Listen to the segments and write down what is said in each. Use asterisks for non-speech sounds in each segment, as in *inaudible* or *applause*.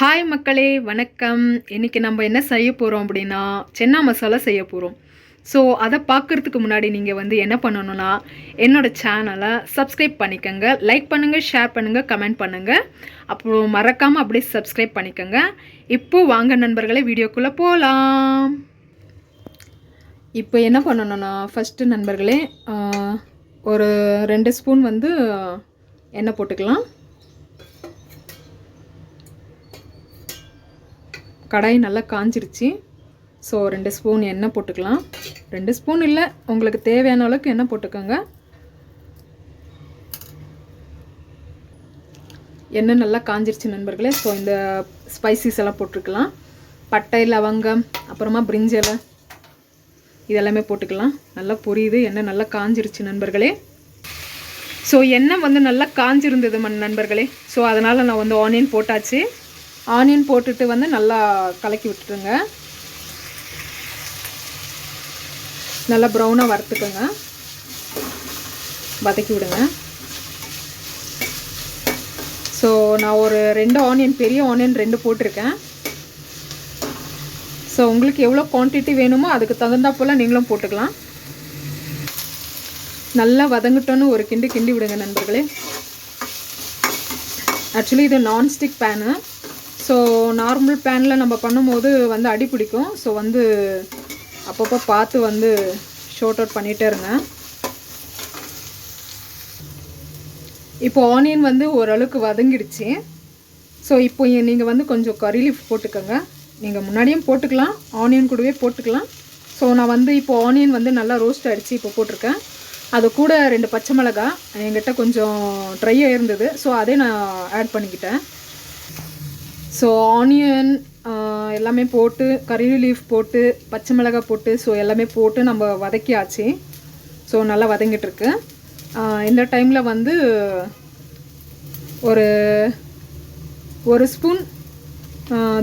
Hi மக்களே வணக்கம். இன்றைக்கி நம்ம என்ன செய்ய போகிறோம் அப்படின்னா சென்னா மசாலா செய்ய போகிறோம் ஸோ அதை பார்க்குறதுக்கு முன்னாடி நீங்கள் வந்து என்ன பண்ணணும்னா என்னோடய சேனலை சப்ஸ்கிரைப் பண்ணிக்கோங்க. லைக் பண்ணுங்கள் ஷேர் பண்ணுங்கள் கமெண்ட் பண்ணுங்கள் அப்புறம் மறக்காமல் அப்படியே சப்ஸ்கிரைப் பண்ணிக்கோங்க. இப்போது வாங்க நண்பர்களே வீடியோக்குள்ளே போகலாம் இப்போ என்ன பண்ணணும்னா ஃபஸ்ட்டு நண்பர்களே ஒரு ரெண்டு ஸ்பூன் வந்து எண்ணெய் போட்டுக்கலாம். கடாய் நல்லா காஞ்சிருச்சு. ஸோ ரெண்டு ஸ்பூன் எண்ணெய் போட்டுக்கலாம். ரெண்டு ஸ்பூன் இல்லை உங்களுக்கு தேவையான அளவுக்கு எண்ணெய் போட்டுக்கோங்க. எண்ணெய் நல்லா காஞ்சிருச்சு நண்பர்களே. ஸோ இந்த ஸ்பைசிஸ் எல்லாம் போட்டுருக்கலாம் பட்டை லவங்கம் அப்புறமா பிரிஞ்சலை இதெல்லாமே போட்டுக்கலாம். நல்லா புரியுது எண்ணெய் நல்லா காஞ்சிருச்சு நண்பர்களே. ஸோ எண்ணெய் வந்து நல்லா காஞ்சிருந்தது மண் நண்பர்களே. ஸோ அதனால் நான் வந்து ஆனியன் போட்டாச்சு. ஆனியன் போட்டுட்டு வந்து நல்லா கலக்கி விட்டுருங்க. நல்லா ப்ரௌனாக வறுத்துக்கோங்க. வதக்கி விடுங்க. ஸோ நான் ஒரு ரெண்டு ஆனியன் பெரிய ஆனியன் ரெண்டு போட்டிருக்கேன். ஸோ உங்களுக்கு எவ்வளோ குவான்டிட்டி வேணுமோ அதுக்கு தகுந்தா போல் நீங்களும் போட்டுக்கலாம். நல்லா வதங்கட்டோன்னு ஒரு கிண்டு கிண்டி விடுங்க நண்பர்களே. ஆக்சுவலி இது நான்ஸ்டிக் பேனு ஸோ நார்மல் பேனில் நம்ம பண்ணும்போது வந்து அடி பிடிக்கும். ஸோ வந்து அப்பப்போ பார்த்து வந்து ஷார்ட் அவுட் பண்ணிகிட்டே இருங்க. இப்போ ஆனியன் வந்து ஓரளவுக்கு வதங்கிடுச்சு. ஸோ இப்போ நீங்கள் வந்து கொஞ்சம் கறி லீஃப் போட்டுக்கோங்க. நீங்கள் முன்னாடியும் போட்டுக்கலாம். ஆனியன் கூடவே போட்டுக்கலாம். ஸோ நான் வந்து இப்போ ஆனியன் வந்து நல்லா ரோஸ்ட் அடித்து இப்போ போட்டிருக்கேன். அது கூட ரெண்டு பச்சை மிளகா என்கிட்ட கொஞ்சம் ட்ரையாக இருந்தது. ஸோ அதே நான் ஆட் பண்ணிக்கிட்டேன். ஸோ ஆனியன் uh, எல்லாமே போட்டு கறி லீஃப் போட்டு பச்சை மிளகாய் போட்டு ஸோ எல்லாமே போட்டு நம்ம வதக்கியாச்சு. ஸோ நல்லா வதங்கிட்டுருக்கு. இந்த டைமில் வந்து ஒரு ஒரு ஸ்பூன்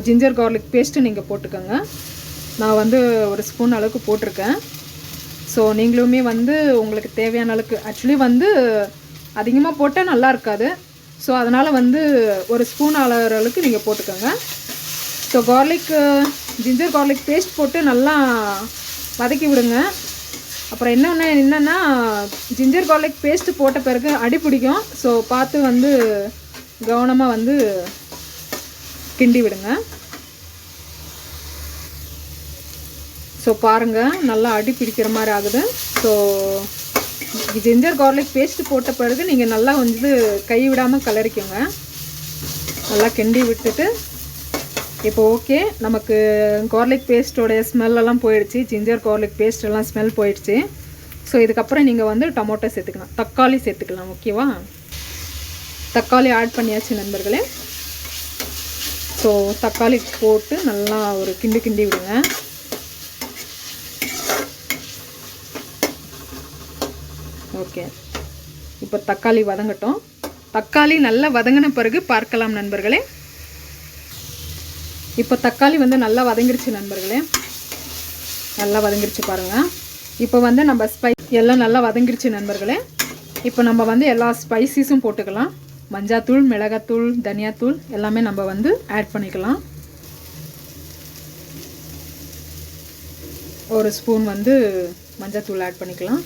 ஜிஞ்சர் கார்லிக் பேஸ்ட்டு நீங்கள் போட்டுக்கோங்க. நான் வந்து ஒரு ஸ்பூன் அளவுக்கு போட்டிருக்கேன். ஸோ நீங்களுமே வந்து உங்களுக்கு தேவையான அளவுக்கு ஆக்சுவலி வந்து அதிகமாக போட்டால் நல்லா இருக்காது. ஸோ அதனால் வந்து ஒரு ஸ்பூன் அளவுற அளவுக்கு நீங்கள் போட்டுக்கோங்க. So garlic ginger garlic paste போட்டு நல்லா வதக்கி விடுங்க. அப்புறம் இன்னொன்று என்னென்னா ஜிஞ்சர் கார்லிக் பேஸ்ட் போட்ட பிறகு அடி பிடிக்கும். ஸோ பார்த்து வந்து கவனமாக வந்து கிண்டி விடுங்க. ஸோ பாருங்கள் நல்லா அடி பிடிக்கிற மாதிரி ஆகுது. ஸோ ஜிஞ்சர் கார்லிக் பேஸ்ட் போட்ட பிறகு நீங்கள் நல்லா வந்து கை விடாமல் கலரிக்கோங்க. நல்லா கிண்டி விட்டுட்டு இப்போ ஓகே நமக்கு கார்லிக் பேஸ்ட்டோடைய ஸ்மெல்லாம் போயிடுச்சு. ஜிஞ்சர் கார்லிக் பேஸ்ட்டெல்லாம் ஸ்மெல் போயிடுச்சு. ஸோ இதுக்கப்புறம் நீங்கள் வந்து டொமோட்டோ சேர்த்துக்கலாம். தக்காளி சேர்த்துக்கலாம் ஓகேவா தக்காளி ஆட் பண்ணியாச்சு நண்பர்களே. ஸோ தக்காளி போட்டு நல்லா ஒரு கிண்டு கிண்டி விடுங்க. ஓகே இப்போ தக்காளி வதங்கட்டும். தக்காளி நல்லா வதங்கின பிறகு பார்க்கலாம் நண்பர்களே. இப்போ தக்காளி வந்து நல்லா வதங்கிருச்சு நண்பர்களே. நல்லா வதங்கிருச்சு பாருங்கள் இப்போ வந்து நம்ம ஸ்பை எல்லாம் நல்லா வதங்கிருச்சு நண்பர்களே. இப்போ நம்ம வந்து எல்லா ஸ்பைசிஸும் போட்டுக்கலாம். மஞ்சாத்தூள் மிளகாத்தூள் தனியாத்தூள் எல்லாமே நம்ம வந்து ஆட் பண்ணிக்கலாம். ஒரு ஸ்பூன் வந்து மஞ்சத்தூள் ஆட் பண்ணிக்கலாம்.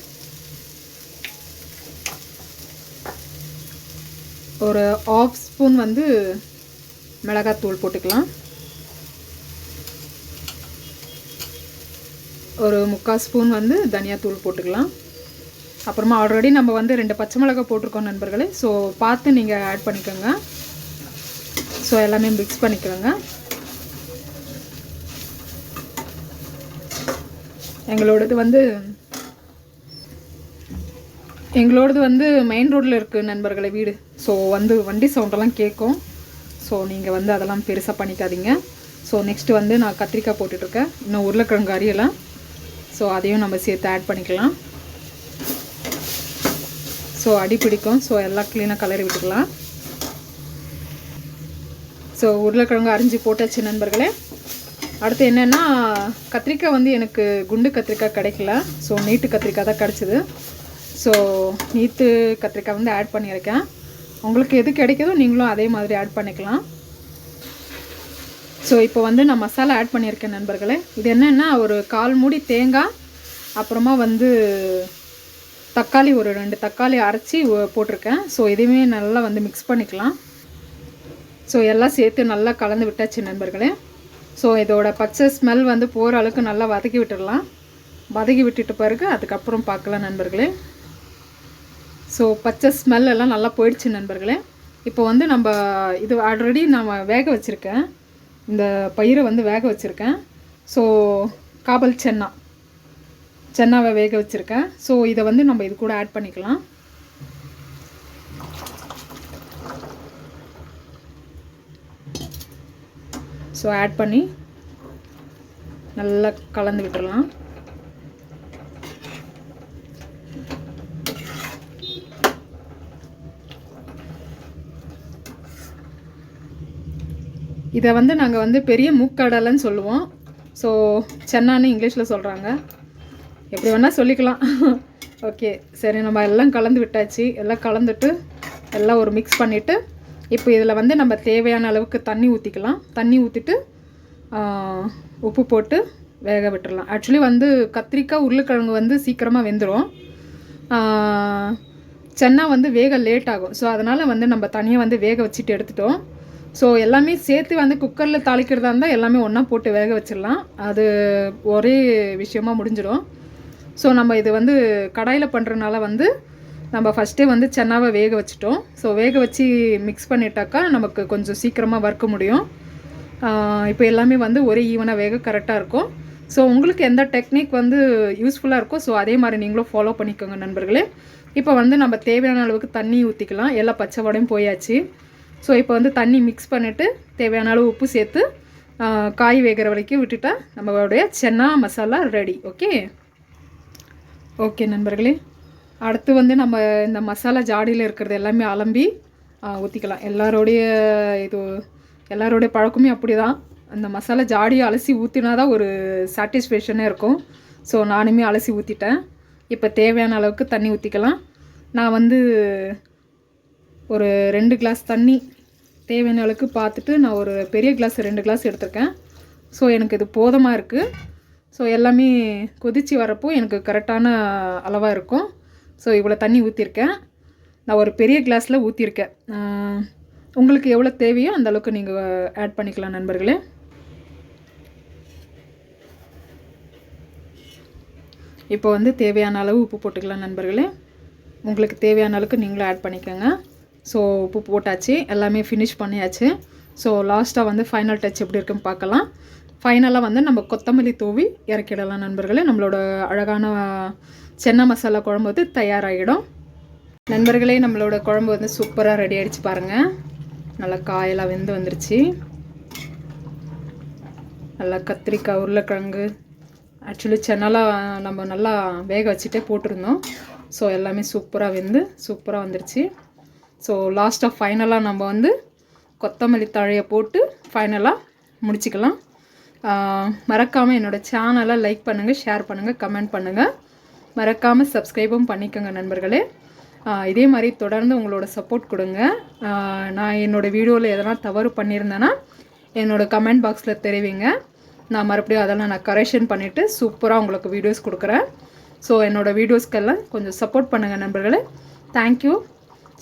ஒரு ஆஃப் ஸ்பூன் வந்து மிளகாத்தூள் போட்டுக்கலாம். ஒரு முக்கால் ஸ்பூன் வந்து தனியாத்தூள் போட்டுக்கலாம். அப்புறமா ஆல்ரெடி நம்ம வந்து ரெண்டு பச்சை மிளகா போட்டிருக்கோம் நண்பர்களே. ஸோ பார்த்து நீங்கள் ஆட் பண்ணிக்கோங்க. ஸோ எல்லாமே மிக்ஸ் பண்ணிக்கோங்க. எங்களோடது வந்து எங்களோடது வந்து மெயின் ரோட்டில் இருக்குது நண்பர்களை வீடு. ஸோ வந்து வண்டி சவுண்டெல்லாம் கேட்கும் ஸோ நீங்கள் வந்து அதெல்லாம் பெருசாக பண்ணிக்காதீங்க. ஸோ நெக்ஸ்ட்டு வந்து நான் கத்திரிக்காய் போட்டுட்ருக்கேன். இன்னும் உருளைக்கிழங்கு அரியலாம் ஸோ அதையும் நம்ம சேர்த்து ஆட் பண்ணிக்கலாம். ஸோ அடி பிடிக்கும். ஸோ எல்லாம் க்ளீனாக கலரி விட்டுக்கலாம். ஸோ உருளைக்கிழங்கு அரிஞ்சு போட்டாச்சு நண்பர்களே. அடுத்து என்னென்னா கத்திரிக்காய் வந்து எனக்கு குண்டு கத்திரிக்காய் கிடைக்கல. ஸோ நீட்டு கத்திரிக்காய் தான் கிடச்சிது. ஸோ நீத்து கத்திரிக்காய் வந்து ஆட் பண்ணியிருக்கேன். உங்களுக்கு எது கிடைக்குதோ நீங்களும் அதே மாதிரி ஆட் பண்ணிக்கலாம். ஸோ இப்போ வந்து நான் மசாலா ஆட் பண்ணியிருக்கேன் நண்பர்களே. இது என்னென்னா ஒரு கால் மூடி தேங்காய் அப்புறமா வந்து தக்காளி ஒரு ரெண்டு தக்காளி அரைச்சி போட்டிருக்கேன். ஸோ இதையுமே நல்லா வந்து மிக்ஸ் பண்ணிக்கலாம். ஸோ எல்லாம் சேர்த்து நல்லா கலந்து விட்டாச்சு நண்பர்களே. ஸோ இதோட பச்சை ஸ்மெல் வந்து போகிற அளவுக்கு நல்லா வதக்கி விட்டுடலாம். வதக்கி விட்டுட்டு பிறகு அதுக்கப்புறம் பார்க்கலாம் நண்பர்களே. ஸோ பச்சை ஸ்மெல் எல்லாம் நல்லா போயிடுச்சு நண்பர்களே. இப்போ வந்து நம்ம இது ஆல்ரெடி நான் வேக வச்சுருக்கேன். இந்த பயிரை வந்து வேக வச்சுருக்கேன். ஸோ காபல் சென்னா. சென்னாவை வேக வச்சுருக்கேன். ஸோ இதை வந்து நம்ம இது கூட ஆட் பண்ணிக்கலாம். ஸோ ஆட் பண்ணி நல்லா கலந்து விட்டுடலாம் இதை வந்து நாங்கள் வந்து பெரிய மூக்கடலைன்னு சொல்லுவோம். ஸோ சென்னான்னு இங்கிலீஷில் சொல்கிறாங்க எப்படி வேணால் சொல்லிக்கலாம். *laughs* ஓகே சரி நம்ம எல்லாம் கலந்து விட்டாச்சு. எல்லாம் கலந்துட்டு எல்லாம் ஒரு மிக்ஸ் பண்ணிவிட்டு இப்போ இதில் வந்து நம்ம தேவையான அளவுக்கு தண்ணி ஊற்றிக்கலாம் தண்ணி ஊற்றிட்டு உப்பு போட்டு வேக விட்டுடலாம் ஆக்சுவலி வந்து கத்திரிக்காய் உருளைக்கிழங்கு வந்து சீக்கிரமாக வெந்துடும் சென்னா வந்து வேக லேட் ஆகும். ஸோ அதனால் வந்து நம்ம தனியாக வந்து வேக வச்சுட்டு எடுத்துட்டோம். ஸோ எல்லாமே சேர்த்து வந்து குக்கரில் தாளிக்கிறதா இருந்தால் எல்லாமே ஒன்றா போட்டு வேக வச்சிடலாம். அது ஒரே விஷயமா முடிஞ்சிடும். ஸோ நம்ம இது வந்து கடாயில் பண்ணுறதுனால வந்து நம்ம ஃபஸ்ட்டே வந்து சென்னாவை வேக வச்சுட்டோம். ஸோ வேக வச்சு மிக்ஸ் பண்ணிட்டாக்கா நமக்கு கொஞ்சம் சீக்கிரமாக வறுக்க முடியும். இப்போ எல்லாமே வந்து ஒரே ஈவனாக வேக கரெக்டாக இருக்கும். ஸோ உங்களுக்கு எந்த டெக்னிக் வந்து யூஸ்ஃபுல்லாக இருக்கோ ஸோ அதே மாதிரி நீங்களும் ஃபாலோ பண்ணிக்கோங்க நண்பர்களே. இப்போ வந்து நம்ம தேவையான அளவுக்கு தண்ணி ஊற்றிக்கலாம் எல்லா பச்சை வடையும் போயாச்சு. ஸோ இப்போ வந்து தண்ணி மிக்ஸ் பண்ணிவிட்டு தேவையான அளவு உப்பு சேர்த்து காய் வேகிற வரைக்கும் விட்டுட்டா நம்மளுடைய chana masala ready okay okay நண்பர்களே. அடுத்து வந்து நம்ம இந்த மசாலா ஜாடியில் இருக்கிறது எல்லாமே அலம்பி ஊற்றிக்கலாம் எல்லாரோடைய இது எல்லாரோடைய பழக்கமே அப்படி தான் அந்த மசாலா ஜாடியை அலசி ஊற்றினா தான் ஒரு சாட்டிஸ்ஃபேக்ஷனே இருக்கும். ஸோ நானுமே அலசி ஊற்றிட்டேன் இப்போ தேவையான அளவுக்கு தண்ணி ஊற்றிக்கலாம் நான் வந்து ஒரு ரெண்டு கிளாஸ் தண்ணி தேவையான அளவுக்கு பார்த்துட்டு நான் ஒரு பெரிய கிளாஸ் ரெண்டு கிளாஸ் எடுத்திருக்கேன். ஸோ எனக்கு இது போதமாக இருக்குது ஸோ எல்லாமே கொதிச்சு வரப்போ எனக்கு கரெக்டான அளவாக இருக்கும். ஸோ இவ்வளோ தண்ணி ஊற்றிருக்கேன் நான் ஒரு பெரிய கிளாஸில் ஊற்றிருக்கேன் உங்களுக்கு எவ்வளோ தேவையோ அந்த அளவுக்கு நீங்கள் ஆட் பண்ணிக்கலாம் நண்பர்களே. இப்போ வந்து தேவையான அளவு உப்பு போட்டுக்கலாம் நண்பர்களே. உங்களுக்கு தேவையான அளவுக்கு நீங்களும் ஆட் பண்ணிக்கோங்க. ஸோ உப்பு போட்டாச்சு. எல்லாமே ஃபினிஷ் பண்ணியாச்சு. ஸோ லாஸ்ட்டாக வந்து ஃபைனல் டச் எப்படி இருக்குன்னு பார்க்கலாம். ஃபைனலாக வந்து நம்ம கொத்தமல்லி தூவி இறக்கிடலாம் நண்பர்களே. நம்மளோட அழகான சென்னா மசாலா குழம்பு வந்து தயாராகிடும். நண்பர்களே நம்மளோட குழம்பு வந்து சூப்பராக ரெடி ஆகிடுச்சு பாருங்கள் நல்லா காயெல்லாம் வெந்து வந்துருச்சு. நல்லா கத்திரிக்காய் உருளைக்கிழங்கு. ஆக்சுவலி சென்னலாம் நம்ம நல்லா வேக வச்சுட்டே போட்டிருந்தோம். ஸோ எல்லாமே சூப்பராக வெந்து சூப்பராக வந்துருச்சு. ஸோ லாஸ்ட்டாக ஃபைனலாக நம்ம வந்து கொத்தமல்லி தழையை போட்டு ஃபைனலாக முடிச்சுக்கலாம். மறக்காமல் என்னோடய சேனலை லைக் பண்ணுங்கள் ஷேர் பண்ணுங்கள் கமெண்ட் பண்ணுங்கள் மறக்காமல் சப்ஸ்கிரைபும் பண்ணிக்கோங்க நண்பர்களே. இதே மாதிரி தொடர்ந்து உங்களோட சப்போர்ட் கொடுங்க. நான் என்னோடய வீடியோவில் எதனா தவறு பண்ணியிருந்தேன்னா என்னோடய கமெண்ட் பாக்ஸில் தெரிவிங்க. நான் மறுபடியும் அதெல்லாம் நான் கரெக்ஷன் பண்ணிவிட்டு சூப்பராக உங்களுக்கு வீடியோஸ் கொடுக்குறேன். ஸோ என்னோடய வீடியோஸ்க்கெல்லாம் கொஞ்சம் சப்போர்ட் பண்ணுங்கள் நண்பர்களே. தேங்க்யூ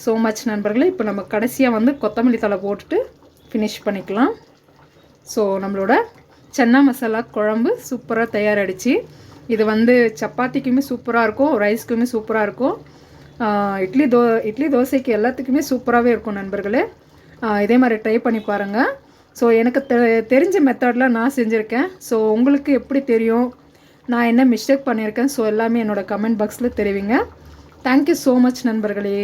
ஸோ மச் நண்பர்களே. இப்போ நம்ம கடைசியாக வந்து கொத்தமல்லி தழை போட்டுட்டு ஃபினிஷ் பண்ணிக்கலாம். ஸோ நம்மளோட சென்னா மசாலா குழம்பு சூப்பராக தயாராகிடுச்சு இது வந்து சப்பாத்திக்குமே சூப்பராக இருக்கும் ரைஸ்க்குமே சூப்பராக இருக்கும். இட்லி தோ இட்லி தோசைக்கு எல்லாத்துக்குமே சூப்பராகவே இருக்கும் நண்பர்களே. இதே மாதிரி ட்ரை பண்ணி பாருங்கள் ஸோ எனக்கு தெ தெரிஞ்ச மெத்தடில் நான் செஞ்சுருக்கேன். ஸோ உங்களுக்கு எப்படி தெரியும்? நான் என்ன மிஸ்டேக் பண்ணியிருக்கேன்? ஸோ எல்லாமே என்னோட கமெண்ட் பாக்ஸில் தெரிவிங்க. தேங்க்யூ ஸோ மச் நண்பர்களே.